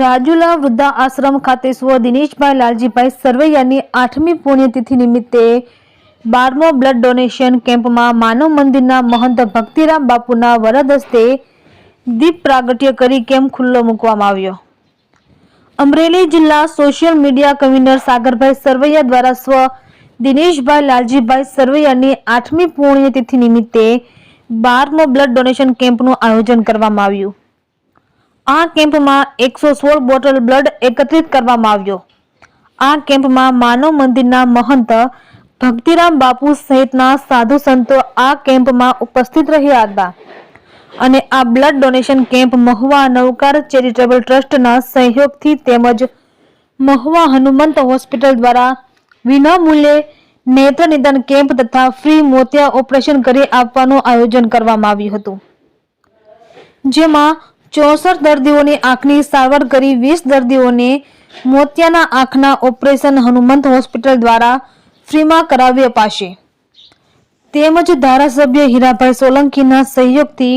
રાજુલા વૃદ્ધા આશ્રમ ખાતે સ્વ દિનેશભાઈ લાલજીભાઈ સરવૈયાની આઠમી પુણ્યતિથિ નિમિત્તે બારમો બ્લડ ડોનેશન કેમ્પમાં માનવ મંદિરના મહંત ભક્તિરામ બાપુના વરદ હસ્તે દીપ પ્રાગટ્ય કરી કેમ્પ ખુલ્લો મૂકવામાં આવ્યો. અમરેલી જિલ્લા social media convener Sagarbhai Sarvaiya દ્વારા સ્વ દિનેશભાઈ લાલજીભાઈ સરવૈયાની આઠમી પુણ્યતિથિ નિમિત્તે બારમો બ્લડ ડોનેશન કેમ્પનું આયોજન કરવામાં આવ્યું. આ કેમ્પમાં એકસો સોળ બોટલ બ્લડ એકત્રિત કરવામાં આવ્યો. આ કેમ્પમાં માનવ મંદિરના મહંત ભક્તિરામ બાપુ સહિતના સાધુ સંતો આ કેમ્પમાં ઉપસ્થિત રહ્યા હતા. અને આ blood donation camp Mahuva Navkar charitable ટ્રસ્ટના સહયોગથી તેમજ મહુવા હનુમંત હોસ્પિટલ દ્વારા વિનામૂલ્યે નેત્ર નિદાન કેમ્પ તથા ફ્રી મોતિયા ઓપરેશન કરી આપવાનું આયોજન કરવામાં આવ્યું હતું. જેમાં ચોસઠ દર્દીઓની આંખની સારવાર કરી વીસ દર્દીઓને મોતિયાના આંખના ઓપરેશન હનુમંત હોસ્પિટલ દ્વારા ફ્રીમાં કરાવી અપાશે. તેમજ ધારાસભ્ય હીરાભાઈ સોલંકીના સહયોગથી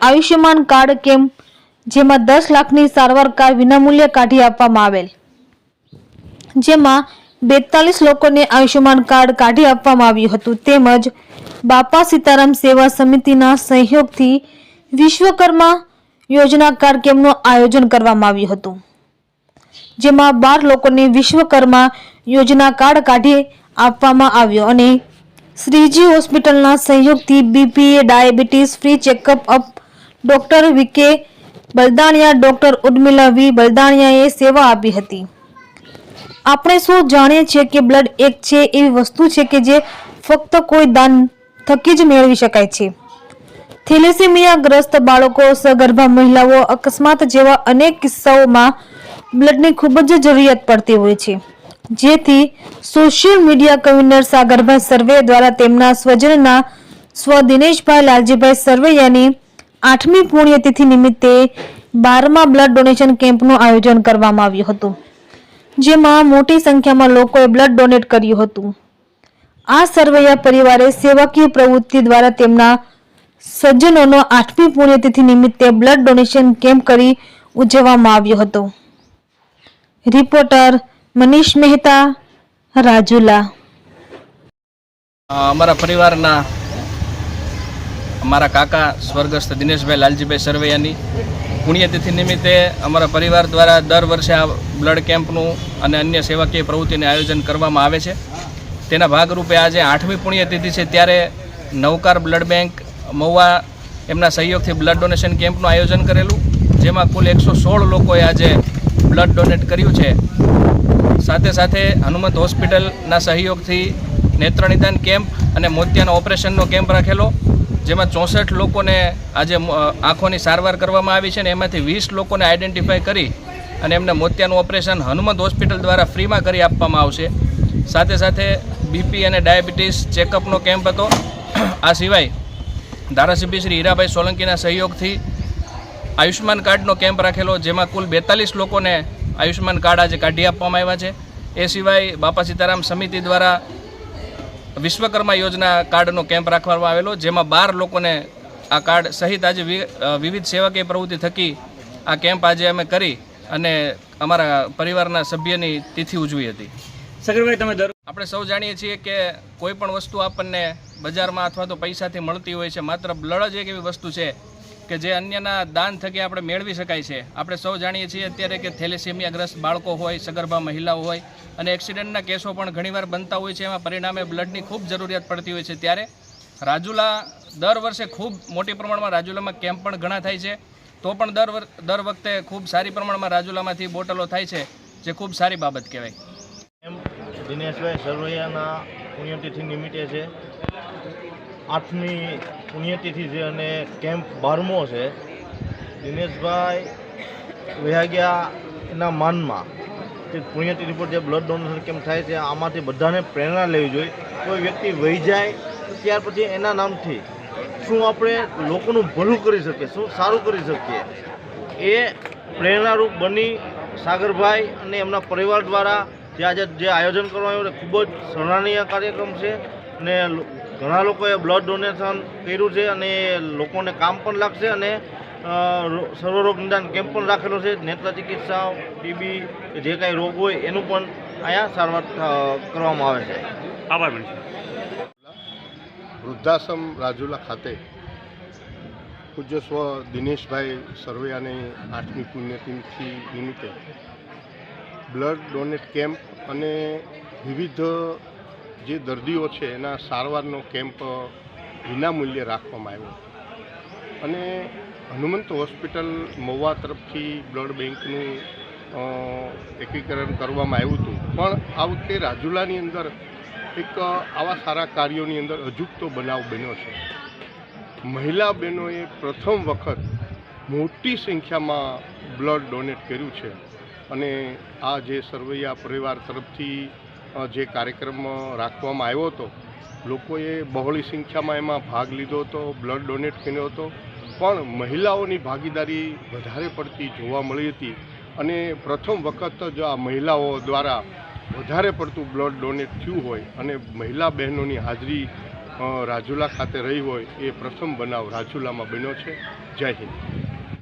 આયુષ્યમાન કાર્ડ કેમ્પ જેમાં દસ લાખની સારવાર કાર્ડ વિનામૂલ્યે કાઢી આપવામાં આવેલ. જેમાં બેતાલીસ લોકોને આયુષ્યમાન કાર્ડ કાઢી આપવામાં આવ્યું હતું. તેમજ બાપા સીતારામ સેવા સમિતિના સહયોગથી વિશ્વકર્મા યોજના કાર્યક્રમનું આયોજન કરવામાં આવ્યું હતું. જેમાં બાર લોકોને વિશ્વકર્મા યોજના કાર્ડ કાઢી આપવામાં આવ્યો અને શ્રીજી હોસ્પિટલના સહયોગથી BPA diabetes free checkup up doctor V K Baldaniya, doctor Urmila V બલદાણિયાએ સેવા આપી હતી. આપણે શું જાણીએ છીએ કે બ્લડ એક છે એવી વસ્તુ છે કે જે ફક્ત કોઈ દાન થકી જ મેળવી શકાય છે? થેલેસેમિયા ગ્રસ્ત બાળકો, સગર્ભા મહિલાઓ અકસ્માત જેવા અનેક કિસ્સાઓમાં બ્લડની ખૂબ જ જરૂરિયાત પડતી હોય છે. જેથી સોશિયલ મીડિયા કન્વીનર સાગરભાઈ સર્વે દ્વારા તેમના સ્વજનના સ્વ દિનેશભાઈ લાલજીભાઈ સરવૈયાની આઠમી પુણ્યતિથિ નિમિત્તે બારમા બ્લડ ડોનેશન કેમ્પનું આયોજન કરવામાં આવ્યું હતું, જેમાં મોટી સંખ્યામાં લોકોએ બ્લડ ડોનેટ કર્યું હતું. આ સરવૈયા પરિવારે સેવાકીય પ્રવૃત્તિ દ્વારા તેમના સજ્જનોનો આઠમી પુણ્યતિથિ નિમિત્તે બ્લડ ડોનેશન કેમ્પ કરી ઉજવવામાં આવ્યો હતો. રિપોર્ટર મનીષ મહેતા, રાજુલા. અમારા પરિવારના અમારા કાકા સ્વર્ગસ્થ દિનેશભાઈ લાલજીભાઈ સરવૈયાની પુણ્યતિથિ નિમિત્તે અમારા પરિવાર દ્વારા દર વર્ષે આ બ્લડ કેમ્પનું અને અન્ય સેવાકીય પ્રવૃત્તિનું આયોજન કરવામાં આવે છે. તેના ભાગરૂપે આજે આઠમી પુણ્યતિથિ છે, ત્યારે નવકાર બ્લડ બેંક મહુવા એમના સહયોગથી બ્લડ ડોનેશન કેમ્પનું આયોજન કરેલું, જેમાં કુલ એકસો સોળ લોકોએ આજે બ્લડ ડોનેટ કર્યું છે. સાથે સાથે હનુમંત હોસ્પિટલના સહયોગથી નેત્ર નિદાન કેમ્પ અને મોતિયાના ઓપરેશનનો કેમ્પ રાખેલો, જેમાં ચોસઠ લોકોને આજે આંખોની સારવાર કરવામાં આવી છે અને એમાંથી વીસ લોકોને આઈડેન્ટિફાઈ કરી અને એમને મોતિયાનું ઓપરેશન હનુમંત હોસ્પિટલ દ્વારા ફ્રીમાં કરી આપવામાં આવશે. સાથે સાથે બીપી અને ડાયાબિટીસ ચેકઅપનો કેમ્પ હતો. આ સિવાય ધારાસભ્ય શ્રી હીરાભાઈ સોલંકીના સહયોગથી આયુષ્યમાન કાર્ડનો કેમ્પ રાખેલો, જેમાં કુલ બેતાલીસ લોકોને આયુષ્યમાન કાર્ડ આજે કાઢી આપવામાં આવ્યા છે. એ સિવાય બાપા સીતારામ સમિતિ દ્વારા વિશ્વકર્મા યોજના કાર્ડનો કેમ્પ રાખવામાં આવેલો, જેમાં બાર લોકોને આ કાર્ડ સહિત આજે વિવિધ સેવાકીય પ્રવૃત્તિ થકી આ કેમ્પ આજે અમે કરી અને અમારા પરિવારના સભ્યની તિથિ ઉજવી હતી. સગરભાઈ, તમે દર આપણે સૌ જાણીએ છીએ કે કોઈ પણ વસ્તુ આપણને બજારમાં અથવા તો પૈસાથી મળતી હોય છે, માત્ર બ્લડ જ એક એવી વસ્તુ છે કે જે અન્યના દાન થકી આપણે મેળવી શકાય છે. આપણે સૌ જાણીએ છીએ અત્યારે કે થેલેસેમિયાગ્રસ્ત બાળકો હોય, સગર્ભા મહિલાઓ હોય અને એક્સિડન્ટના કેસો પણ ઘણીવાર બનતા હોય છે, એમાં પરિણામે બ્લડની ખૂબ જરૂરિયાત પડતી હોય છે. ત્યારે રાજુલા દર વર્ષે ખૂબ મોટી પ્રમાણમાં રાજુલામાં કેમ્પ પણ ઘણા થાય છે. તો પણ દર દર વખતે ખૂબ સારી પ્રમાણમાં રાજુલામાંથી બોટલો થાય છે, જે ખૂબ સારી બાબત કહેવાય. દિનેશભાઈ સરવૈયાના પુણ્યતિથિ નિમિત્તે છે. આઠમી પુણ્યતિથિ છે અને કેમ્પ બારમો છે. દિનેશભાઈ વયા એના માનમાં તે પુણ્યતિથિ પર જે બ્લડ ડોનેશન કેમ્પ થાય છે, આમાંથી બધાને પ્રેરણા લેવી જોઈએ. કોઈ વ્યક્તિ વહી જાય, ત્યાર પછી એના નામથી શું આપણે લોકોનું ભલું કરી શકીએ, શું સારું કરી શકીએ? એ પ્રેરણારૂપ બની સાગરભાઈ અને એમના પરિવાર દ્વારા જે આજે જે આયોજન કરવામાં આવ્યું એ ખૂબ જ સરાહનીય કાર્યક્રમ છે અને ઘણા લોકોએ બ્લડ ડોનેશન કર્યું છે અને લોકોને કામ પણ લાગશે અને સર્વરોગ નિદાન કેમ્પ પણ રાખેલો છે. નેત્ર ચિકિત્સા ટીબી કે જે કાંઈ રોગ હોય એનું પણ અહીંયા સારવાર કરવામાં આવે છે. આભાર વૃદ્ધાશ્રમ રાજુલા ખાતે પૂજ્ય સ્વ દિનેશભાઈ સરવૈયાની આઠમી પુણ્યતિથિ નિમિત્તે બ્લડ ડોનેટ કેમ્પ અને વિવિધ જે દર્દીઓ છે, એના સારવારનો કેમ્પ વિનામૂલ્યે રાખવામાં આવ્યો અને હનુમંત હોસ્પિટલ મહુવા તરફથી બ્લડ બેંકનું એકીકરણ કરવામાં આવ્યું હતું. પણ આ વખતે રાજુલાની અંદર એક આવા સારા કાર્યોની અંદર અજુકતો બનાવ બન્યો છે. મહિલા બહેનોએ પ્રથમ વખત મોટી સંખ્યામાં બ્લડ ડોનેટ કર્યું છે. અને આ જે સરવૈયા પરિવાર તરફથી જે કાર્યક્રમ રાખવામાં આવ્યો હતો, લોકોએ બહોળી સંખ્યામાં એમાં ભાગ લીધો હતો, બ્લડ ડોનેટ કર્યો હતો, પણ મહિલાઓની ભાગીદારી વધારે પડતી જોવા મળી હતી અને પ્રથમ વખત જ આ મહિલાઓ દ્વારા વધારે પડતું બ્લડ ડોનેટ થયું હોય અને મહિલા બહેનોની હાજરી રાજુલા ખાતે રહી હોય એ પ્રથમ બનાવ રાજુલામાં બન્યો છે. જય હિન્દ.